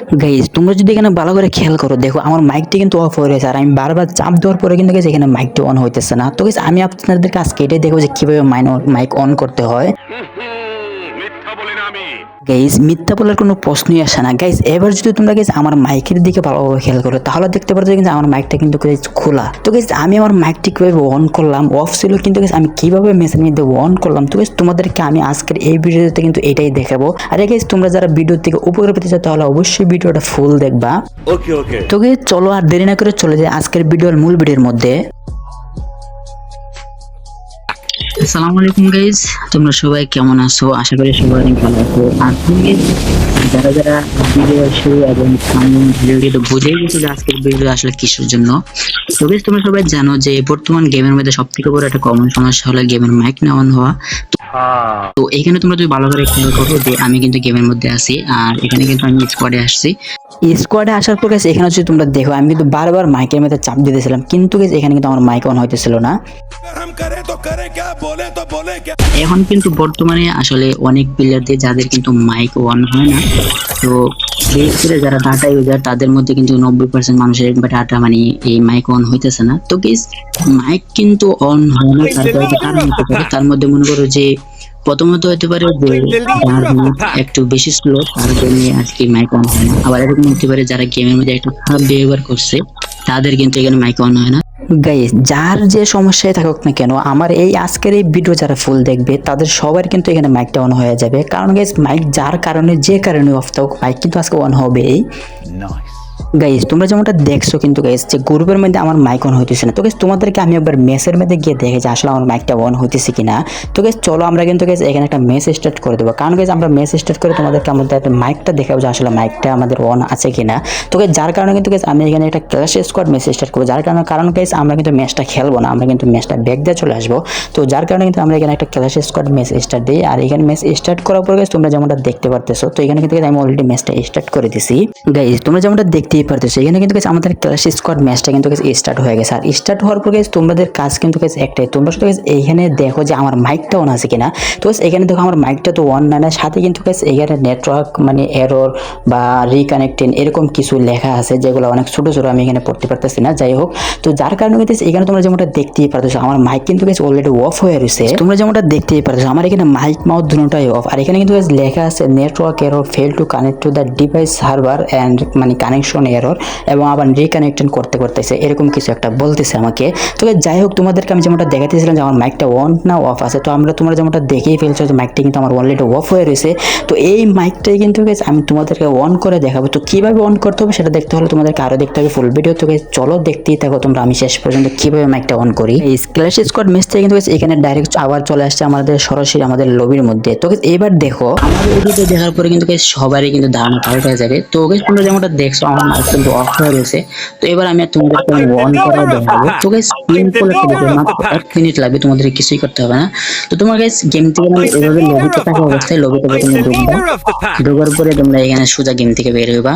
Guys তোমরা যদি এখানে ভালো করে খেয়াল করো, দেখো আমার মাইকটি কিন্তু অফ হয়ে গেছে আর আমি বারবার চাপ দেওয়ার পরে কিন্তু গেছে এখানে মাইকটি অন হইতেছে না। তো গেছে আমি আপনাদের আজকে কেটে দেখব যে কীভাবে মাইক অন করতে হয়। গাইজ মিথ্যা বলার কোনো প্রশ্নই আসে না। গাইজ এবার যদি তোমরা গাইজ আমার মাইকের দিকে ভালোভাবে খেয়াল করো তাহলে দেখতে পারছ কিন্তু আমার মাইকটা কিন্তু খোলা। তো গাইজ আমি আমার মাইকটি কীভাবে অন করলাম অফ ছিল কিন্তু guys আমি কীভাবে মেশিন মধ্যে অন করলাম তো গাইজ তোমাদেরকে আমি আজকের এই ভিডিওতে কিন্তু এটাই দেখাবো। আর গাইজ তোমরা যারা ভিডিও থেকে উপকার পেতে চাও তাহলে অবশ্যই ভিডিওটা ফুল দেখবা। ওকে ওকে তো guys, চলো আর দেরি না করে চলে যাই আজকের ভিডিওর মূল ভিডিওর মধ্যে। আসসালামু আলাইকুম গাইজ তোমরা সবাই কেমন আছো? আশা করি সবাই ভালো আছো। আর তুমি যারা যারা ভিডিও শুরু এবং ভিডিওটি বুঝেই গেছো যে আজকের ভিডিও আসলে কিসের জন্য। তো তোমরা সবাই জানো যে বর্তমান গেমের মধ্যে সব থেকে বড় একটা কমন সমস্যা হলো গেমের মাইক না অন হওয়া। তো এখানে তোমরা যদি ভালো করে খেয়াল করো যে আমি কিন্তু গেমের মধ্যে আছি আর এখানে কিন্তু আমি স্কোয়াডে আসছি। স্কোয়াডে আসার পর গেছে এখানে যদি তোমরা দেখো আমি কিন্তু বারবার মাইকের মধ্যে চাপ দিতেছিলাম কিন্তু গেছে এখানে কিন্তু আমার মাইক অন হইতেছিল না। এখন কিন্তু বর্তমানে আসলে অনেক প্লেয়ারদের যাদের কিন্তু মাইক অন হয় না। তো বিশেষ করে যারা ডাটা ইউজার তাদের মধ্যে কিন্তু নব্বই পার্সেন্ট মানুষের ডাটা মানে এই মাইক অন হইতেছে না। তো গেস মাইক কিন্তু অন হয় না তার মধ্যে মনে করো যে প্রথমত হতে পারে যে একটু বেশি স্লো তার জন্য আজকে মাইক অন হয় না। আবার এরকম হতে পারে যারা গেমের মধ্যে একটু খারাপ বিহেভিয়ার করছে তাদের কিন্তু এখানে মাইক অন হয় না। গাইস যার যে সমস্যায় থাকুক না কেন আমার এই আজকের এই ভিডিও যারা ফুল দেখবে তাদের সবার কিন্তু এখানে মাইকটা অন হয়ে যাবে। কারণ গাইস মাইক যার কারণে যে কারণে অফ থাকুক মাইক কিন্তু আজকে অন হবেই। গাইস তোমরা যেমনটা দেখছ কিন্তু গাইস যে গ্রুপের মধ্যে আমার মাইক অন হইতেছে না। তো গাইস তোমাদেরকে আমি একবার মেসের মধ্যে গিয়ে দেখে যে আসলে আমার মাইকটা অন হইতেছে কিনা। তো গাইস চলো আমরা কিন্তু গাইস এখানে একটা মেস স্টার্ট করে দেবো। কারণ গাইস আমরা মেস স্টার্ট করে তোমাদেরকে আমাদের মাইকটা দেখাবো যে আসলে মাইকটা আমাদের অন আছে কিনা। তো গাইস যার কারণে কিন্তু গাইস আমি এখানে একটা ক্লাস স্কোয়াড মেস স্টার্ট করব। যার কারণে, কারণ গাইস আমরা কিন্তু ম্যাচটা খেলব না, আমরা কিন্তু ম্যাচটা ব্যাক দিয়ে চলে আসব। তো যার কারণে কিন্তু আমরা এখানে একটা ক্লাস স্কোয়াড ম্যাচ স্টার্ট দিই। আর এখানে ম্যাচ স্টার্ট করার পর গাইস তোমরা যেমনটা দেখতে পারতেছো, তো এখানে কিন্তু আমি অলরেডি ম্যাচটা স্টার্ট করে দিছি। গাইস তোমরা যেমনটা দেখতেই পারতেছো। এখানে কিন্তু guys আমাদের ক্লাস স্কোয়াড ম্যাচটা কিন্তু স্টার্ট হয়ে গেছে। আর স্টার্ট হওয়ার পর guys তোমাদের কাজ কিন্তু guys একটাই। তোমরা শুধু এইখানে দেখো যে আমার মাইকটা অন আছে কিনা। তো এখানে দেখো আমার মাইকটা তো অন না সাথে কিন্তু guys এখানে নেটওয়ার্ক মানে এরর বা রিকানেক্টিং এরকম কিছু লেখা আছে, যেগুলো অনেক ছোট ছোট আমি এখানে পড়তে পারতেছি না। যাই হোক, তো যার কারণে কিন্তু এখানে তোমরা যেমনটা দেখতেই পারতেছো, আমার মাইক কিন্তু guys অলরেডি অফ হয়ে রয়েছে। তোমরা যেমনটা দেখতেই পারতেছো, আমার এখানে মাইক মাউথ দুটোটাই অফ আর এখানে কিন্তু লেখা আছে network error fail to connect to the device server and মানে কানেকশন এরর এবং আবার রিকানেক্টিং করতে করতেছে, এরকম কিছু একটা বলতেছে আমাকে। তো যাই হোক, তোমাদেরকে আমি যেমনটা দেখাতেছিলাম যে আমার মাইকটা অন না অফ আছে, তো আমরা তোমরা যেমনটা দেখেই ফেলছো যে মাইকটা কিন্তু আমার অলরেডি অফ হয়ে রয়েছে। তো এই মাইকটাই কিন্তু আমি তোমাদেরকে অন করে দেখাবো। তো কীভাবে অন করতে হবে সেটা দেখতে হলে তোমাদেরকে আরও দেখতে হবে ফুল ভিডিও তো চলো দেখতেই থাকো তোমরা, আমি শেষ পর্যন্ত কীভাবে মাইকটা অন করি। এই ক্লাশ স্কোয়াড ম্যাচ থেকে কিন্তু এখানে ডাইরেক্ট আবার চলে আসছে আমাদের, সরাসরি আমাদের লবির মধ্যে। তো এবার দেখো, আমাদের দেখার পরে কিন্তু সবারই কিন্তু ধারণা পাল্টে যাবে। তো তোমরা যেমনটা দেখছ, আমার কিন্তু অফ হয়ে রয়েছে তো এবার আমি তোমাদেরকে অন করে দেখাবো। তো গাইস সিম্পল একটা ভিডিও মাত্র এক মিনিট লাগবে তোমাদের কিছুই করতে হবে না। তো তোমার গাইস গেম থেকে মানে এভাবে লবিতে থাকা অবস্থায় লবিতে প্রথমে ঢুকবা। ঢোকার পরে তোমরা এখানে সোজা গেম থেকে বের হইবা।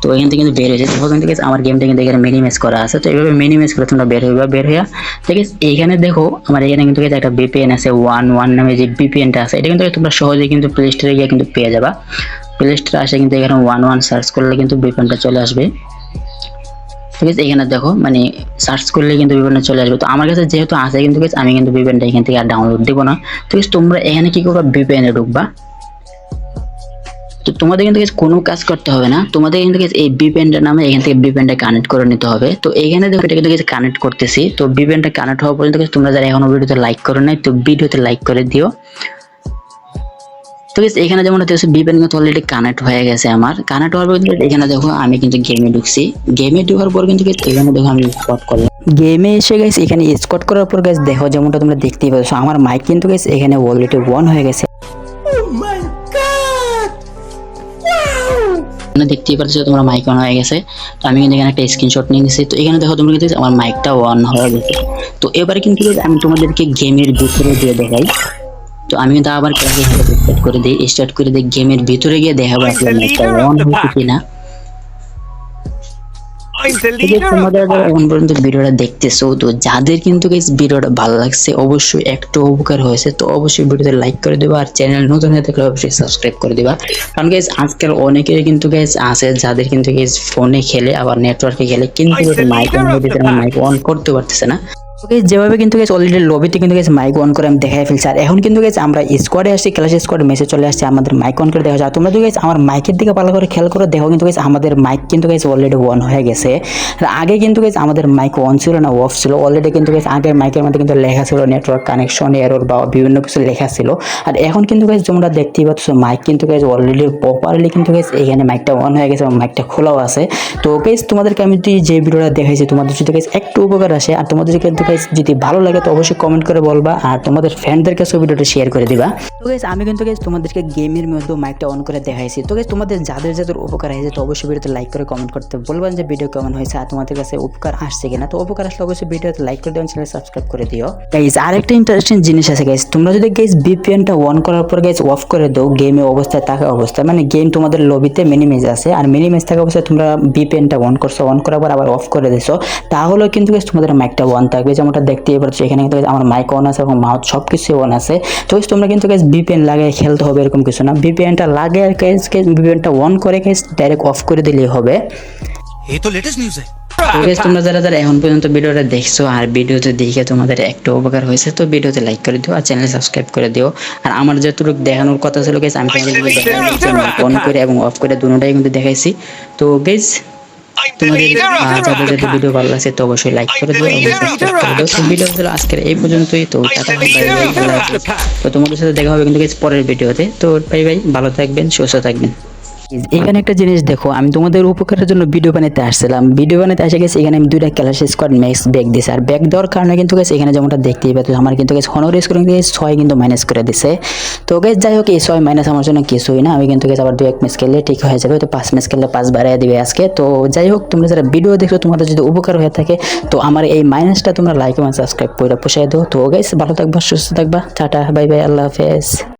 তো এখান থেকে কিন্তু বের হয়েছে তো ওখান থেকে আমার গেমটা কিন্তু এখানে মিনিমাইজ করা আছে। তো এইভাবে মিনিমাইজ করে তোমরা বের হইবা বের হইয়া। ঠিক আছে এইখানে দেখো আমার এখানে কিন্তু একটা বিপিএন আছে ওয়ান ওয়ান নামে যে বিপিএনটা আছে এটা কিন্তু তোমরা সহজেই কিন্তু প্লে স্টোরে গিয়ে কিন্তু পেয়ে যাবা। প্লে স্টোরে আসে কিন্তু এখানে ওয়ান ওয়ান সার্চ করলে কিন্তু বিপিএনটা চলে আসবে। ঠিক আছে, এখানে দেখো মানে সার্চ করলে কিন্তু বিভিন্ন চলে আসবে। তো আমার কাছে যেহেতু আছে কিন্তু আমি কিন্তু ভিপিএনটা এখান থেকে আর ডাউনলোড দিব না। ঠিক আছে, তোমরা এখানে কি করবা? এ ঢুকবা। তো তোমাদের কিন্তু কোনো কাজ করতে হবে না। তোমাদের কিন্তু এই ভিপিএনটার নামে এখান থেকে বিপেনটা কানেক্ট করে নিতে হবে। তো এখানে দেখো, এটা কিন্তু কানেক্ট করতেছি। তো বিপেনটা কানেক্ট হওয়া পর্যন্ত তোমরা যারা এখনও ভিডিওতে লাইক করো নাই, তো ভিডিওতে লাইক করে দিও। তো guys, এখানে যেমন দেখছ ভিপিএন কিন্তু অলরেডি কানেক্ট হয়ে গেছে আমার। কানেক্ট হওয়ার পর কিন্তু এখানে দেখো আমি কিন্তু গেমে ঢুকছি। গেমে ঢোকার পর কিন্তু এখানে দেখো আমি স্পট করলাম। গেমে এসে গেছে এখানে স্কট করার পর গেছে দেখো যেমনটা তোমরা দেখতেই পাচ্ছ আমার মাইক কিন্তু গেছে এখানে অলরেডি অন হয়ে গেছে। এখানে দেখতেই পাচ্ছ তোমার মাইক অন হয়ে গেছে। তো আমি কিন্তু এখানে একটা স্ক্রিনশট নিয়ে নিয়েছি তো এখানে দেখো তোমরা কিন্তু আমার মাইকটা অন হয়ে গেছে। তো এবারে কিন্তু আমি তোমাদেরকে গেমের ভিতরে দিয়ে দেখাই। তো আমি কিন্তু আবার স্টার্ট করে দিই। স্টার্ট করে দিই গেমের ভিতরে গিয়ে দেখাবো আসলে মাইকটা অন হয়েছে কিনা। পর্যন্ত ভিডিওটা দেখতেছো তো যাদের কিন্তু ভিডিওটা ভালো লাগছে অবশ্যই একটু উপকার হয়েছে তো অবশ্যই ভিডিওতে লাইক করে দিবা আর চ্যানেল নতুন হয়ে থাকলে অবশ্যই সাবস্ক্রাইব করে দিবা। কারণ আজকাল অনেকেই কিন্তু গাইস আছে যাদের কিন্তু গাইস ফোনে খেলে আবার নেটওয়ার্কে খেলে কিন্তু মাইক অন হতে মাইক অন করতে পারতেছে না। Guys, যেভাবে কিন্তু গেছে অলরেডি লবিতে কিন্তু গেছে মাইক অন করে আমি দেখাই ফেলছি আর এখন কিন্তু গেছে আমরা স্কোয়াডে আসছি ক্লাস স্কোয়াডে মেসেজ চলে আসছে আমাদের মাইক অন করে দেখা যায় তোমরা যদি গেছে আমার মাইকের দিকে ভালো করে খেয়াল করে দেখো কিন্তু গেছে আমাদের মাইক কিন্তু গেছে অলরেডি অন হয়ে গেছে আগে কিন্তু গেছে আমাদের মাইক অন ছিল না অফ ছিল অলরেডি কিন্তু গেছে আগের মাইকের মধ্যে কিন্তু লেখা ছিল নেটওয়ার্ক কানেকশন এরর বা বিভিন্ন কিছু লেখা ছিল আর এখন কিন্তু গেছে তোমরা দেখতেই পাচ্ছ মাইক কিন্তু গেছে অলরেডি প্রপারলি কিন্তু গেছে এখানে মাইকটা অন হয়ে গেছে এবং মাইকটা খোলাও আছে তো গেছে তোমাদেরকে আমি যে ভিডিওটা দেখাইছি তোমাদের যদি গেছে একটু উপকার আসে আর তোমাদের কিন্তু guys যদি ভালো লাগে তো অবশ্যই কমেন্ট করে বলবা আর তোমাদের ফ্রেন্ডদের কাছে ভিডিওটা শেয়ার করে দিবা। তো গাইস আমি কিন্তু গাইস তোমাদেরকে গেমের মধ্যে মাইকটা অন করে দেখাইছি। তো গাইস তোমাদের যাদের যাদের উপকার হয়েছে তো অবশ্যই ভিডিওতে লাইক করে কমেন্ট করতে বলবেন যে ভিডিও কেমন হয়েছে আর তোমাদের কাছে উপকার আসছে কিনা। তো উপকার আসলে অবশ্যই ভিডিওতে লাইক করে দিও চ্যানেল সাবস্ক্রাইব করে দিও। গাইস আরেকটা ইন্টারেস্টিং জিনিস আছে গাইস তোমরা যদি গাইস ভিপিএনটা অন করার পর গাইস অফ করে দাও গেমে অবস্থায় থাকা অবস্থায় মানে গেম তোমাদের লবিতে মিনিমেজ আছে আর মিনিমেজ থাকা অবস্থায় তোমরা ভিপিএনটা অন করছ অন করার পর আবার অফ করে দিছো তাহলে কিন্তু guys তোমাদের মাইকটা অন থাকবে। তোমরা দেখতেই পাচ্ছি এখানে কিন্তু আমার মাইক অন আছে এবং মাউথ সব কিছু অন আছে। তো তোমরা কিন্তু গেস বিপিএন লাগে খেলতে হবে এরকম কিছু না। বিপিএনটা লাগে আর কেস বিপিএনটা অন করে গেস ডাইরেক্ট অফ করে দিলেই হবে। এই তো লেটেস্ট নিউজ গাইস তোমরা যারা যারা এখন পর্যন্ত ভিডিওটা দেখছ আর ভিডিওতে দেখে তোমাদের একটা উপকার হয়েছে তো ভিডিওতে লাইক করে দিও আর চ্যানেল সাবস্ক্রাইব করে দিও। আর আমার যতটুকু দেখানোর কথা ছিল গাইস আমি তোমাদের অন করে এবং অফ করে দুটোটাই কিন্তু দেখাইছি। তো গাইস তোমাদের যদি ভিডিও ভালো লাগছে তো অবশ্যই লাইক করে দিও। এবং সাবস্ক্রাইব করে দিও তো ভিডিও গুলো আজকের এই পর্যন্তই। তো টাটা বাই বাই তো তোমাদের সাথে দেখা হবে কিন্তু গাইস পরের ভিডিওতে তো বাই বাই ভালো থাকবেন সুস্থ থাকবেন। এখানে একটা জিনিস দেখো, আমি তোমাদের উপকারের জন্য ভিডিও বানাতে আসছিলাম। ভিডিও বানাতে এসে গেছে এখানে আমি দুইটা ক্লাস স্কোয়াড ম্যাক্স ব্যাগ দিছে। আর ব্যাগ দেওয়ার কারণে কিন্তু গেছে এখানে যেমনটা দেখতেই পাচ্ছ, আমার কিন্তু গেছে হনর স্কোর কিন্তু ছয় কিন্তু মাইনাস করে দিছে। তো গেছে যাই হোক, এই ছয় মাইনাস আমার জন্য কিছুই না, আমি কিন্তু গেছে আবার দু এক ম্যাচ খেললে ঠিক হয়ে যাবে তো পাঁচ ম্যাচ খেললে পাঁচ বাড়াই দিবে আজকে। তো যাই হোক, তোমরা যারা ভিডিও দেখছ, তোমাদের যদি উপকার হয়ে থাকে, তো আমার এই মাইনাসটা তোমরা লাইক এবং সাবস্ক্রাইব করে পোষায় দাও। তো গেছে ভালো থাকবা, সুস্থ থাকবা, টাটা বাই বাই আল্লাহ হাফেজ।